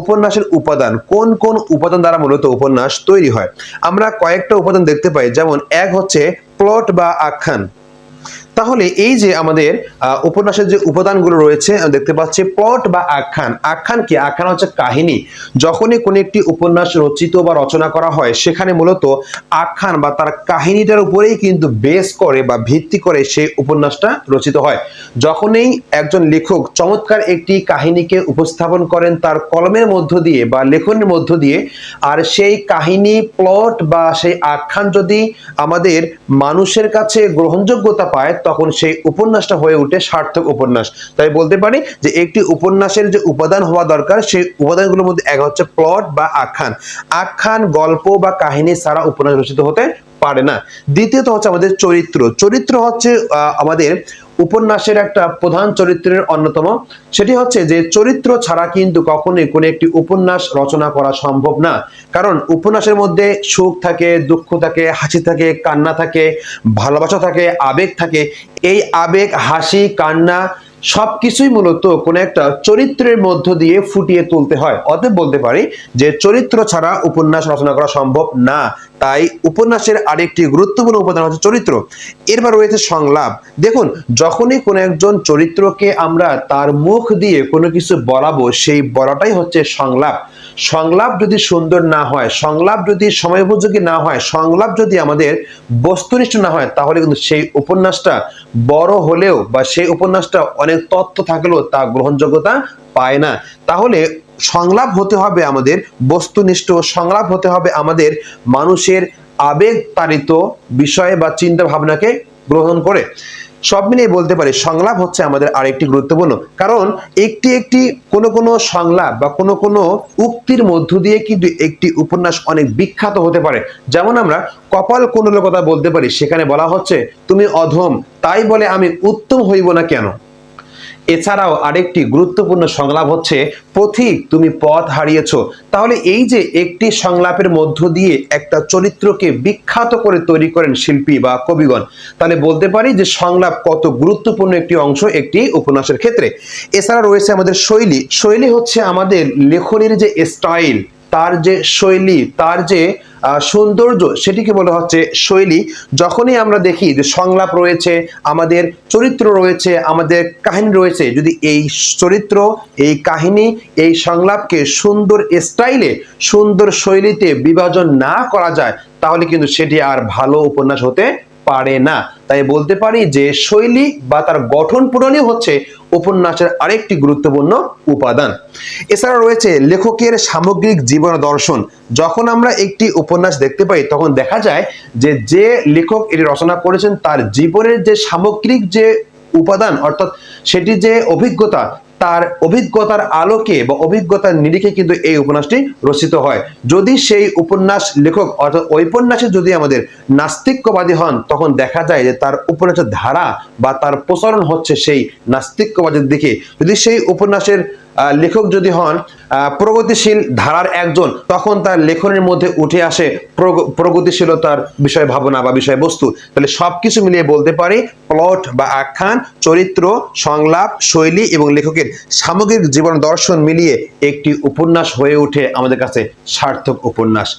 উপন্যাসের উপাদান, কোন কোন উপাদান দ্বারা মূলত উপন্যাস তৈরি হয়? আমরা কয়েকটা উপাদান দেখতে পাই, যেমন এক হচ্ছে প্লট বা আখ্যান। তাহলে এই যে আমাদের উপন্যাসের যে উপাদানগুলো রয়েছে দেখতে পাচ্ছি প্লট বা আখ্যান। আখ্যান কি? আখ্যান হচ্ছে কাহিনী। যখনই কোনো একটি উপন্যাস রচিত বা রচনা করা হয়, সেখানে মূলত আখ্যান বা তার কাহিনীটার উপরেই কিন্তু বেস করে বা ভিত্তি করে সেই উপন্যাসটা রচিত হয়। যখনই একজন লেখক চমৎকার একটি কাহিনীকে উপস্থাপন করেন তার কলমের মধ্য দিয়ে বা লেখনের মধ্য দিয়ে, আর সেই কাহিনী প্লট বা সেই আখ্যান যদি আমাদের মানুষের কাছে গ্রহণযোগ্যতা পায় তখন সেই উপন্যাসটা হয়ে উঠে সার্থক উপন্যাস। তাই বলতে পারি যে একটি উপন্যাসের যে উপাদান হওয়া দরকার, সেই উপাদানগুলোর মধ্যে এক হচ্ছে প্লট বা আখ্যান। আখ্যান, গল্প বা কাহিনী ছাড়া উপন্যাস রচিত হতে পারে না। দ্বিতীয়ত হচ্ছে আমাদের চরিত্র। চরিত্র হচ্ছে আমাদের উপন্যাসের একটা প্রধান চরিত্রের অন্যতম। সেটি হচ্ছে যে চরিত্র ছাড়া কিন্তু কখনোই কোনো একটি উপন্যাস রচনা করা সম্ভব না। কারণ উপন্যাসের মধ্যে সুখ থাকে, দুঃখ থাকে, হাসি থাকে, কান্না থাকে, ভালোবাসা থাকে, আবেগ থাকে। এই আবেগ, হাসি, কান্না সবকিছুই মূলত কোনো একটা চরিত্রের মধ্য দিয়ে ফুটিয়ে তুলতে হয়। অতএব বলতে পারি যে চরিত্র ছাড়া উপন্যাস রচনা করা সম্ভব না। তাই উপন্যাসের আরেকটি গুরুত্বপূর্ণ উপাদান হচ্ছে চরিত্র। এরপর রয়েছে সংলাপ। দেখুন, যখনই কোনো একজন চরিত্রকে আমরা তার মুখ দিয়ে কোনো কিছু বলাবো, সেই বলাটাই হচ্ছে সংলাপ। সংলাপ যদি সুন্দর না হয়, সংলাপ যদি সময়োপযোগী না হয়, সংলাপ যদি আমাদের বস্তুনিষ্ঠ না হয়, তাহলে কিন্তু সেই উপন্যাসটা বড় হলেও বা সেই উপন্যাসটা অনেক তথ্য থাকলেও তা গ্রহণযোগ্যতা পায় না। তাহলে সংলাপ হতে হবে আমাদের বস্তুনিষ্ঠ, সংলাপ হতে হবে আমাদের মানুষের আবেগ তাড়িত বিষয় বা চিন্তা ভাবনাকে গ্রহণ করে। সব মিলিয়ে বলতে পারি সংলাপ হচ্ছে আমাদের আরেকটি গুরুত্বপূর্ণ। কারণ একটি একটি কোনো কোনো সংলাপ বা কোনো কোনো উক্তির মধ্য দিয়ে কিন্তু একটি উপন্যাস অনেক বিখ্যাত হতে পারে। যেমন আমরা কপাল কুণ্ডলের কথা বলতে পারি, সেখানে বলা হচ্ছে, তুমি অধম, তাই বলে আমি উত্তম হইব না কেন? এছাড়াও আরেকটি গুরুত্বপূর্ণ সংলাপ হচ্ছে, পথিক, তুমি পথ হারিয়েছ। তাহলে এই যে একটি সংলাপের মধ্য দিয়ে একটা চরিত্রকে বিখ্যাত করে তৈরি করেন শিল্পী বা কবিগণ, তাহলে বলতে পারি যে সংলাপ কত গুরুত্বপূর্ণ একটি অংশ একটি উপন্যাসের ক্ষেত্রে। এছাড়া রয়েছে আমাদের শৈলী। শৈলী হচ্ছে আমাদের লেখনের যে স্টাইল তার যে শৈলী, তার যে সৌন্দর্য, সেটিকে বলা হচ্ছে শৈলী। যখনই আমরা দেখি যে সংলাপ রয়েছে, আমাদের চরিত্র রয়েছে, আমাদের কাহিনী রয়েছে, যদি এই চরিত্র, এই কাহিনী, এই সংলাপকে সুন্দর স্টাইলে, সুন্দর শৈলীতে বিভাজন না করা যায়, তাহলে কিন্তু সেটি আর ভালো উপন্যাস হতে পারে না। তাই বলতে পারি যে শৈলী বা তার গঠন পূরণই হচ্ছে উপন্যাসের আরেকটি গুরুত্বপূর্ণ উপাদান। এছাড়া রয়েছে লেখকের সামগ্রিক জীবন দর্শন। যখন আমরা একটি উপন্যাস দেখতে পাই, তখন দেখা যায় যে যে লেখক এটি রচনা করেছেন, তার জীবনের যে সামগ্রিক যে উপাদান, অর্থাৎ সেটি যে অভিজ্ঞতা তার অভিজ্ঞতার আলোকে বা অভিজ্ঞতার নিরিখে কিন্তু এই উপন্যাসটি রচিত হয়। যদি সেই উপন্যাস লেখক অর্থাৎ ঔপন্যাসে যদি আমাদের নাস্তিক্যবাদী হন, তখন দেখা যায় যে তার উপন্যাসের ধারা বা তার প্রসারণ হচ্ছে সেই নাস্তিক্যবাদের দিকে। যদি সেই উপন্যাসের লেখক যদি হন প্রগতিশীল ধারার একজন, তখন তার লেখনের মধ্যে উঠে আসে প্রগ- প্রগতিশীলতার বিষয় ভাবনা বা বিষয়বস্তু। তাহলে সবকিছু মিলিয়ে বলতে পারি, প্লট বা আখ্যান, চরিত্র, সংলাপ, শৈলী এবং লেখকের সামগ্রিক জীবন দর্শন মিলিয়ে একটি উপন্যাস হয়ে ওঠে আমাদের কাছে সার্থক উপন্যাস।